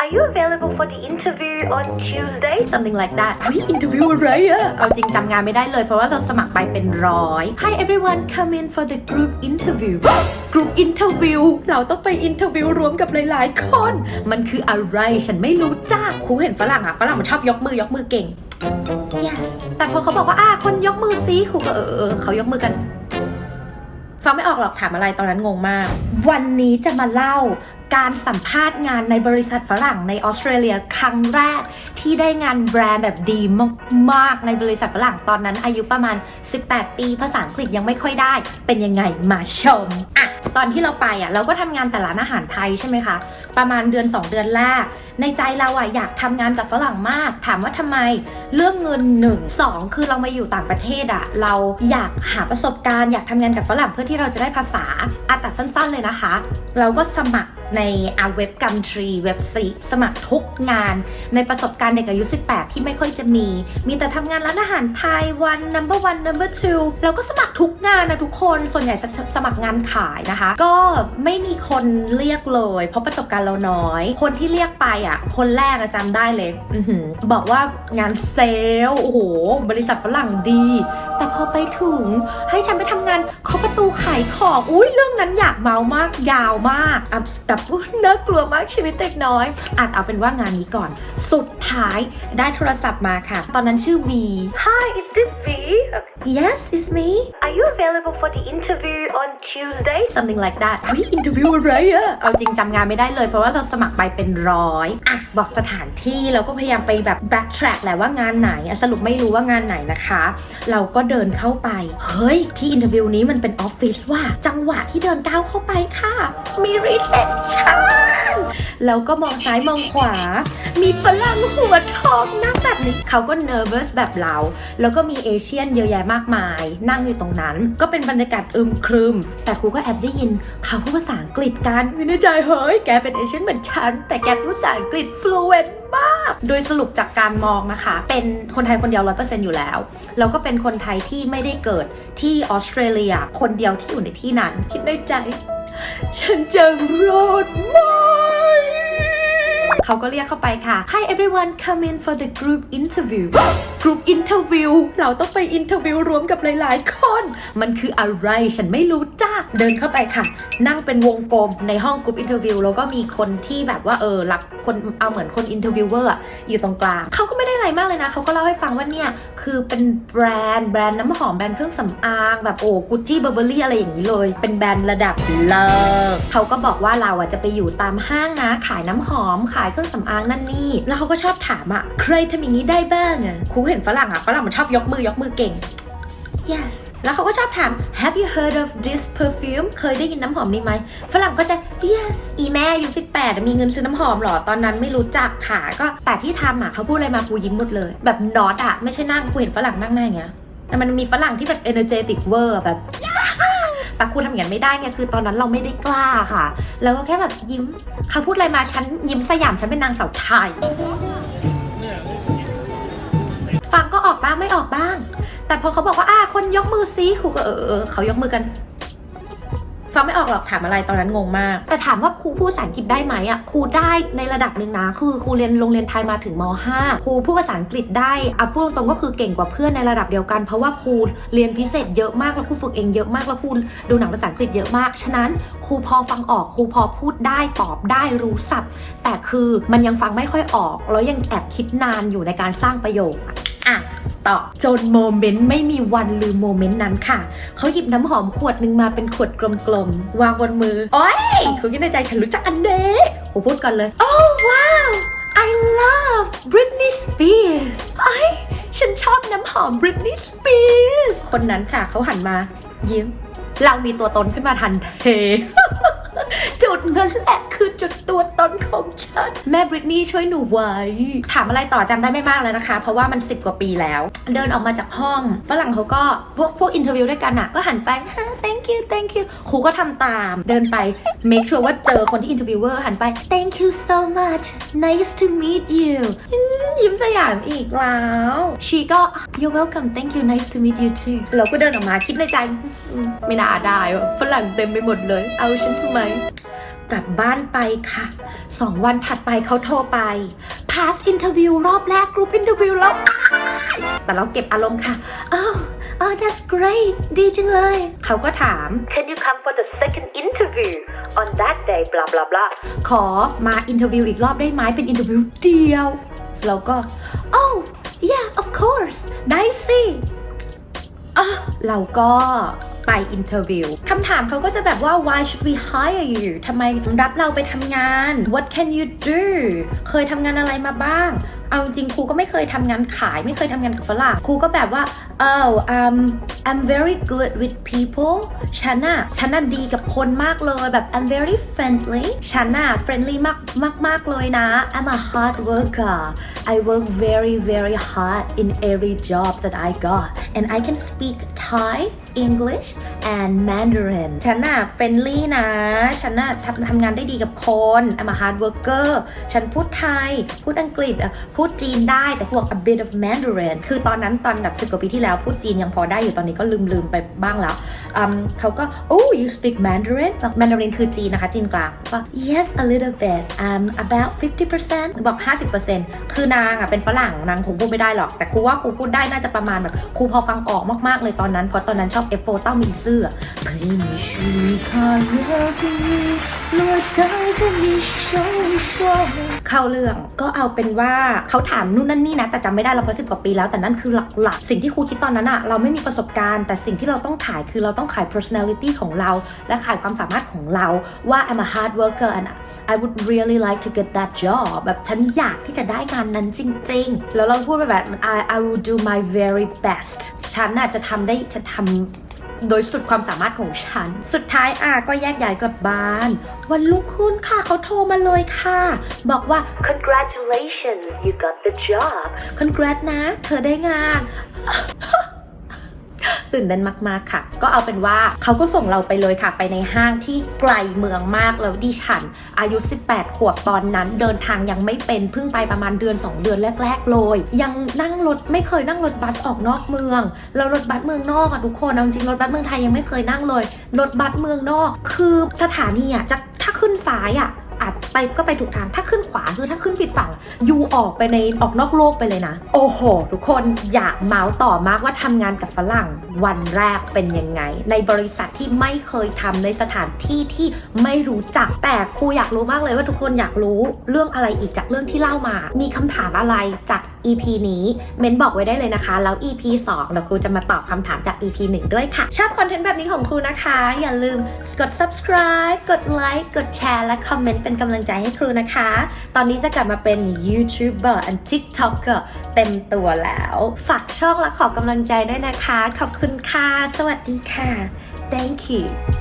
Are you available for the interview on Tuesday? something like that เฮ้ย interview อะไรอะเอาจริงจำงานไม่ได้เลยเพราะว่าเราสมัครไปเป็นร้อย Hi everyone come in for the group interview group interview เราต้องไป interview รวมกับหลายๆคน มันคืออะไรฉันไม่รู้จ้าครูเห็นฝรั่งอะฝรั่งมันชอบยกมือยกมือเก่ง yes แต่พอเขาบอกว่าอ่าคนยกมือซิครูก็เออเออเขายกมือกันฟังไม่ออกหรอกถามอะไรตอนนั้นงงมาก วันนี้จะมาเล่า การสัมภาษณ์งานในบริษัทฝรั่งในออสเตรเลียครั้งแรก ที่ได้งานแบรนด์แบบดีมากๆในบริษัทฝรั่งตอนนั้นอายุประมาณ 18 ปี ภาษาอังกฤษยังไม่ค่อยได้ เป็นยังไงมาชมอะตอนที่เราไปอะเราก็ทำงานแต่ร้านอาหารไทยใช่ไหมคะ ประมาณเดือน 2 เดือนแรก ในใจเราอะอยากทำงานกับฝรั่งมาก ถามว่าทำไมเรื่องเงินหนึ่งสองคือเรามาอยู่ต่างประเทศอะเราอยากหาประสบการณ์อยากทำงานกับฝรั่งเพื่อที่เราจะได้ภาษาอะตัดสั้น ๆเลยนะคะ เราก็สมัคร ในอาเว็บกัมทรีเว็บซีสมัครทุกงาน ในประสบการณ์เด็กอายุ 18 ที่ไม่ค่อยจะมี มีแต่ทำงานร้านอาหารไทยวัน number one number two เราก็สมัครทุกงานนะทุกคน ส่วนใหญ่สมัครงานขายนะคะ ก็ไม่มีคนเรียกเลย เพราะประสบการณ์เราน้อย คนที่เรียกไปอะ คนแรกจำได้เลยอบอกว่างานเซลโอ้โห บริษัทฝรั่งดี แต่พอไปถึงให้ฉันไปทำงานเคาะประตูขายของอุ้ยเรื่องนั้นอยากเมามากยาวมากอะแบบอุ๊ยน่ากลัวมากชีวิตเด็กน้อยอาจเอาเป็นว่างานนี้ก่อน สุดท้ายได้โทรศัพท์มาค่ะ ตอนนั้นชื่อวี Hi, is this V? Yes it's me Are you available for the interview on Tuesday? something like that เฮ้ย interview อะไรอะเอาจริงจำงานไม่ได้เลยเพราะว่าเราสมัครไปเป็นร้อยอะบอกสถานที่เราก็พยายามไปแบบ backtrack แหละว่างานไหนอะสรุปไม่รู้ว่างานไหนนะคะ เราก็เดินเข้าไป เฮ้ย ที่อินเทอร์วิวนี้มันเป็นออฟฟิศว่ะจังหวะที่เดินก้าวเข้าไปค่ะ มี reception แล้วก็มองซ้ายมองขวา มีฝรั่งหัวทองนั่งแบบนี้เขาก็ nervous แบบเรา แล้วก็็มีเอเชียนเยอะแยะมากมาย นั่งอยู่ตรงนั้น ก็เป็นบรรยากาศอึมครึม แต่ครูก็แอบได้ยินเขาพูดภาษาอังกฤษกันวิในใจเฮ้ยแกเป็นเอเชียนเหมือนฉัน แต่แกพูดภาษาอังกฤษ fluent มาก โดยสรุปจากการมองนะคะ เป็นคนไทยคนเดียว100%อยู่แล้ว แล้วก็เป็นคนไทยที่ไม่ได้เกิดที่ออสเตรเลีย คนเดียวที่อยู่ในที่นั้น คิดในใจ ฉันจะรอดไหมเขาก็เรียกเข้าไปค่ะ Hi everyone come in for the group interview group interview เราต้องไป interview รวมกับหลายๆ คน มันคืออะไรฉันไม่รู้จ้าเดินเข้าไปค่ะ นั่งเป็นวงกลมในห้อง group interview แล้วก็มีคนที่แบบว่าเออรับคนเอาเหมือนคน interviewer อะอยู่ตรงกลางเขาก็ไม่ได้อะไรมากเลยนะเขาก็เล่าให้ฟังว่าเนี่ยคือเป็นแบรนด์แบรนด์น้ำหอมแบรนด์เครื่องสำอางแบบโอ้กุชชี่เบอร์เบอรี่อะไรอย่างนี้เลย เป็นแบรนด์ระดับเลิศเขาก็บอกว่าเราอะจะไปอยู่ตามห้างนะขายน้ำหอม ขายเครื่องสำอางนั่นนี่แล้วเขาก็ชอบถามอะใครทำอย่างนี้ได้บ้างอะครูเห็นฝรั่งอะฝรั่งมันชอบยกมือยกมือเก่ง yes แล้วเขาก็ชอบถาม have you heard of this perfume เคยได้ยินน้ำหอมนี้ไหม ฝรั่งก็จะ yes อีแม่อายุ18 มีเงินซื้อน้ำหอมเหรอ ตอนนั้นไม่รู้จักค่ะ ก็แต่ที่ทำอะเขาพูดอะไรมากูยิ้มหมดเลย แบบนอตอะ ไม่ใช่นั่งกูเห็นฝรั่งนั่งหน้าอย่างเงี้ย แต่มันมีฝรั่งที่แบบ energetic เวอร์แบบแต่ครูทำอย่างนั้นไม่ได้ไงคือตอนนั้นเราไม่ได้กล้าค่ะ แล้วก็แค่แบบยิ้มเขาพูดอะไรมาฉันยิ้มสยามฉันเป็นนางสาวไทย ฟังก็ออกบ้างไม่ออกบ้าง แต่พอเขาบอกว่าอ่าคนยกมือซิครูก็เออเออเขายกมือกันฟังไม่ออกหรอกถามอะไรตอนนั้นงงมาก แต่ถามว่าครูพูดภาษาอังกฤษได้ไหมอะครูได้ในระดับหนึ่งนะคือครูเรียนโรงเรียนไทยมาถึงม .5 ครูพูดภาษาอังกฤษได้อะพูดตรงๆก็คือเก่งกว่าเพื่อนในระดับเดียวกัน เพราะว่าครูเรียนพิเศษเยอะมากแล้วครูฝึกเองเยอะมากแล้วครูดูหนังภาษาอังกฤษเยอะมากฉะนั้นครูพอฟังออกครูพอพูดได้ตอบได้รู้ศัพท์ แต่คือมันยังฟังไม่ค่อยออก แล้วยังแอบคิดนานอยู่ในการสร้างประโยค ต่อ จนโมเมนต์ไม่มีวันลืมโมเมนต์นั้นค่ะ เขาหยิบน้ำหอมขวดหนึ่งมาเป็นขวดกลมๆ วางบนมือ โอ้ยครูคิดในใจฉันรู้จักอันเด้ครูพูดก่อนเลย Oh wow I love Britney Spears ไอ้ฉันชอบน้ำหอม Britney Spears คนนั้นค่ะเขาหันมายิ้ม เรามีตัวตนขึ้นมาทันทีจุดนั้นแหละ คือจุดตัวตนของฉัน แม่บริตนี่ช่วยหนูไว้ ถามอะไรต่อจำได้ไม่มากแล้วนะคะ เพราะว่ามัน10กว่าปีแล้ว เดินออกมาจากห้อง ฝรั่งเขาก็พวกพวกอินเทอร์วิวด้วยกันอะก็หันไป thank you thank you ครูก็ทำตาม เดินไป make sure ว่าเจอคนที่อินเทอร์วิวเวอร์หันไป thank you so much nice to meet you ยิ้มสยามอีกแล้วชีก็ you're welcome thank you nice to meet you too เราก็เดินออกมาคิดในใจ ไม่น่าได้ฝรั่งเต็มไปหมดเลย เอาฉันทำไม กลับบ้านไปค่ะสองวันถัดไปเขาโทรไป pass interview รอบแรก group interview แล้วแต่เราเก็บอารมณ์ค่ะ oh oh that's great ดีจังเลย เขาก็ถาม Can you come for the second interview on that day? Blah blah blah. ขอมาอินเทอร์วิวอีกรอบได้ไหมเป็นอินเทอร์วิวเดียว เราก็ oh yeah of course ได้สิอะ เราก็ไปอินเทอร์วิวคำถามเขาก็จะแบบว่า why should we hire you ทำไมรับเราไปทำงาน what can you do เคยทำงานอะไรมาบ้าง เอาจริงครูก็ไม่เคยทำงานขายไม่เคยทำงานกับฝรั่งครูก็แบบว่า oh um I'm very good with people ฉันน่ะฉันน่ะดีกับคนมากเลยแบบ I'm very friendly ฉันน่ะ friendly มากมากมากเลยนะ I'm a hard worker I work very very hard in every job that I got and I can speak Thai English and Mandarin ฉันน่ะ friendly นะ ฉันน่ะทำทำงานได้ดีกับคน I'm a hard worker ฉันพูดไทย พูดอังกฤษ พูดจีนได้แต่พวก a bit of Mandarin คือตอนนั้นตอนแบบสิบกว่าปีที่แล้ว พูดจีนยังพอได้อยู่ตอนนี้ก็ลืมลืมๆไปบ้างแล้วเขาก็ oh you speak Mandarin บอก Mandarin คือจีนนะคะ จีนกลางก็ yes a little bit um about 50%บอก 50%คือนางอะเป็นฝรั่งนางคงพูดไม่ได้หรอก แต่ครูว่าครูพูดได้น่าจะประมาณแบบครูพอฟังออกมากๆเลยตอนนั้นเพราะตอนนั้นชอF4 เต้ามินซื่อ陪你去看夜景落在这你手上เข้าเรื่องก็เอาเป็นว่าเขาถามนู่นนั่นนี่นะ แต่จำไม่ได้เราเพราะสิบกว่าปีแล้ว แต่นั่นคือหลักๆ สิ่งที่ครูคิดตอนนั้นอะเราไม่มีประสบการณ์ แต่สิ่งที่เราต้องขายคือเราต้องขาย personality ของเรา และขายความสามารถของเราว่า I'm a hard worker and I would really like to get that job แบบฉันอยากที่จะได้งานนั้นจริง ๆ แล้วเราพูดไปแบบ I I will do my very best ฉันน่ะจะทำได้จะทำโดยสุดความสามารถของฉัน สุดท้ายอาก็แยกย้ายกลับบ้าน วันรุ่งขึ้นค่ะเขาโทรมาเลยค่ะ บอกว่า Congratulations, you got the job. congrats นะ เธอได้งาน ตื่นเต้นมากๆค่ะ ก็เอาเป็นว่าเขาก็ส่งเราไปเลยค่ะ ไปในห้างที่ไกลเมืองมากแล้วดิฉัน อายุ 18 ขวบตอนนั้น เดินทางยังไม่เป็นเพิ่งไปประมาณเดือน 2 เดือนแรก ๆ เลย ยังนั่งรถไม่เคยนั่งรถบัสออกนอกเมืองแล้วรถบัสเมืองนอกอะทุกคนเอาจริงรถบัสเมืองไทยยังไม่เคยนั่งเลยรถบัสเมืองนอก คือสถานีอะจะถ้าขึ้นซ้ายอะอาจไปก็ไปถูกทางถ้าขึ้นขวาคือถ้าขึ้นผิดฝั่งยูออกไปในออกนอกโลกไปเลยนะ โอ้โห ทุกคนอยากเมาส์ต่อมากว่าทำงานกับฝรั่งวันแรกเป็นยังไง ในบริษัทที่ไม่เคยทำในสถานที่ที่ไม่รู้จักแต่ครูอยากรู้มากเลยว่าทุกคนอยากรู้เรื่องอะไรอีกจากเรื่องที่เล่ามา มีคำถามอะไรจาก EP นี้เมนบอกไว้ได้เลยนะคะ แล้ว EP 2เดี๋ยวครูจะมาตอบคำถามจาก EP 1 ด้วยค่ะ ชอบคอนเทนต์แบบนี้ของครูนะคะ อย่าลืมกด subscribe กดไลค์กดแชร์และคอมเมนต์เป็นกำลังใจให้ครูนะคะ ตอนนี้จะกลับมาเป็นยูทูบเบอร์และทิกต็อกเกอร์เต็มตัวแล้ว ฝากช่องและขอกำลังใจด้วยนะคะ ขอบคุณค่ะ สวัสดีค่ะ thank you